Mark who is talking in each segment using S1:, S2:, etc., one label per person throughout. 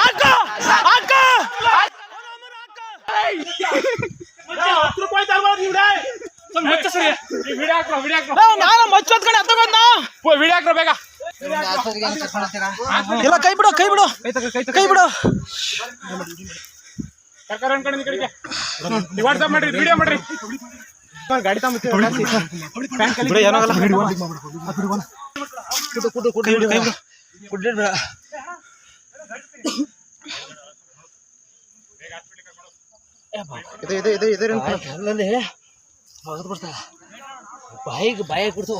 S1: ಹಾಕು, ಹಾಕು, ಹಾಕು. ಏ, ನಾನು ಮಚ್ಚೋದ್ಕಡೆ ಹತ್ತಗೋದ್ನ
S2: ಬೇಗ.
S1: ಇಲ್ಲ ಕೈ ಬಿಡು ಕೈ ಬಿಡು. ಕೈ ಬಿಡು.
S2: ಕರ್ಕರ್ ಅನ್ಕೊಂಡು ಕಡೆಗೆ. ವಾಟ್ಸಪ್ ಮಾಡ್ರಿ ವಿಡಿಯೋ ಮಾಡ್ರಿ. ಗಾಡಿ
S1: ಬಿಡು ಏನಾಗಲ್ಲ. ಕೈ ಬಿಡು ಕೈ ಬಿಡು ಕುಡ್ಲಿಡ್
S3: ಇದು ಇದು ಇದು ಇದರಿಂದ
S1: ಅಲ್ಲಲ್ಲಿ ಮಗದ್ ಬರ್ತಾಳ ಬಾಯಿಗೆ ಬಾಯಿಗೆ ಬಿಡ್ತು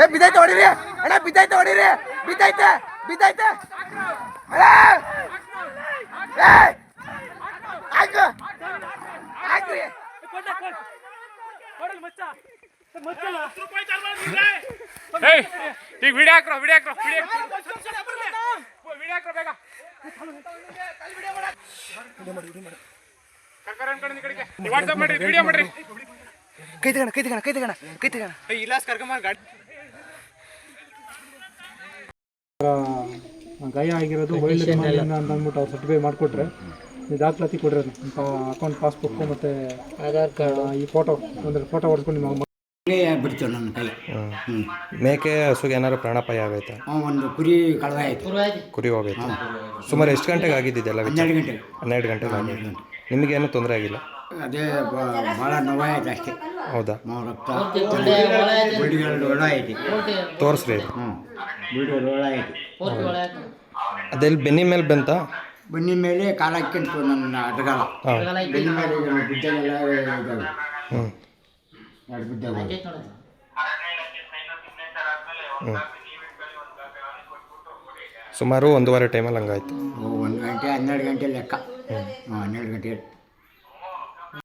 S3: ಏ, ಬಿದ್ದೈತೆ ಹೊಡಿರಿ. ಅಣ್ಣ, ಬಿದ್ದೈತೆ ಹೊಡಿರಿ. ಬಿದ್ದೈತೆ ಬಿದ್ದೈತೆ. ಅಣ್ಣ. ಹಾಕು. ಹಾಕ್ರಿ.
S2: ಈಗ ವಿಡಿಯೋ ಹಾಕ್ರೋ ವಿಡಿಯೋ ಹಾಕ್ರೋ ವಿಡಿಯೋ ವಿಡಿಯೋ ಹಾಕ್ರೋ ಬೇಗ. ಕರ್ಕರ್ ಅನ್ಕೊಂಡು ಈ ವಾಟ್ಸಪ್ ಮಾಡಿ ವಿಡಿಯೋ ಮಾಡ್ರಿ.
S3: ಕೈ ತಗೋಣ ಕೈ ತಗೋಣ ಕೈ ತಗೋಣ ಕೈ ತಗೋಣ
S2: ಇಲ್ಲಾಸ್ ಕರ್ಕೊಂಬ ಗಾಡಿ
S4: ಗಾಯ ಆಗಿರೋದು ವೈಲ್ಡ್ ಅಂತ ಅಂದ್ಬಿಟ್ಟು ಅವ್ರು ಸರ್ಟಿಫೈ ಮಾಡಿಕೊಟ್ರೆ ನೀವು ದಾಖಲಾತಿ ಕೊಡ್ರಿ ಅಕೌಂಟ್ ಪಾಸ್ಬುಕ್ ಮತ್ತೆ ಆಧಾರ್ ಕಾರ್ಡ್ ಈ ಫೋಟೋ ಒಂದು ಫೋಟೋ ಹೊಡ್ಸ್ಕೊಂಡು ನಿಮ್ಮ
S5: ಬಿಡ್ತೀವಿ ನನ್ನ ಕೈ
S6: ಮೇಕೆ ಹಸುಗೆ ಏನಾದ್ರು ಪ್ರಾಣಾಪಾಯ ಆಗೈತೆ
S5: ಒಂದು ಕುರಿ ಕಳೆದ ಆಯ್ತು.
S6: ಕುರಿ ಹೋಗೈತೆ ಸುಮಾರು ಎಷ್ಟು ಗಂಟೆಗೆ ಆಗಿದ್ದಿದ್ದೆಲ್ಲ?
S5: ಹನ್ನೆರಡು ಗಂಟೆ
S6: ಹನ್ನೆರಡು ಗಂಟೆಗೆ ನಿಮಗೇನು ತೊಂದರೆ ಆಗಿಲ್ಲ?
S5: ಅದೇ ಬ- ಭಾಳ ನೋವಾಯ್ತು ಅಷ್ಟೇ.
S6: ಹೌದಾ?
S5: ನಾವು ರಕ್ತ ಬಿಲ್ಡಿಗಳು ಒಳ ಐತಿ
S6: ತೋರಿಸ್ರಿ ಇದು.
S5: ಹ್ಞೂ ಬಿಲ್ಡಿಗಳು ಒಳ ಐತಿ
S6: ಅದೆಲ್ಲಿ ಬೆನ್ನಿ ಮೇಲೆ ಬಂತ?
S5: ಬನ್ನಿ ಮೇಲೆ ಕಾಲ ಹಾಕ್ಯಂತು ನನ್ನ ಅಡ್ಗಾಲ ಬೆನ್ನಿ ಮೇಲೆ ಬಿದ್ದೆಲ್ಲ
S6: ಹ್ಞೂ
S5: ಎರಡು ಹ್ಞೂ
S6: ಸುಮಾರು ಒಂದೂವರೆ ಟೈಮಲ್ಲಿ ಹಂಗಾಯ್ತು.
S5: ಒಂದು ಗಂಟೆ ಹನ್ನೆರಡು ಗಂಟೆ ಲೆಕ್ಕ. ಹ್ಞೂ ಹನ್ನೆರಡು ಗಂಟೆ.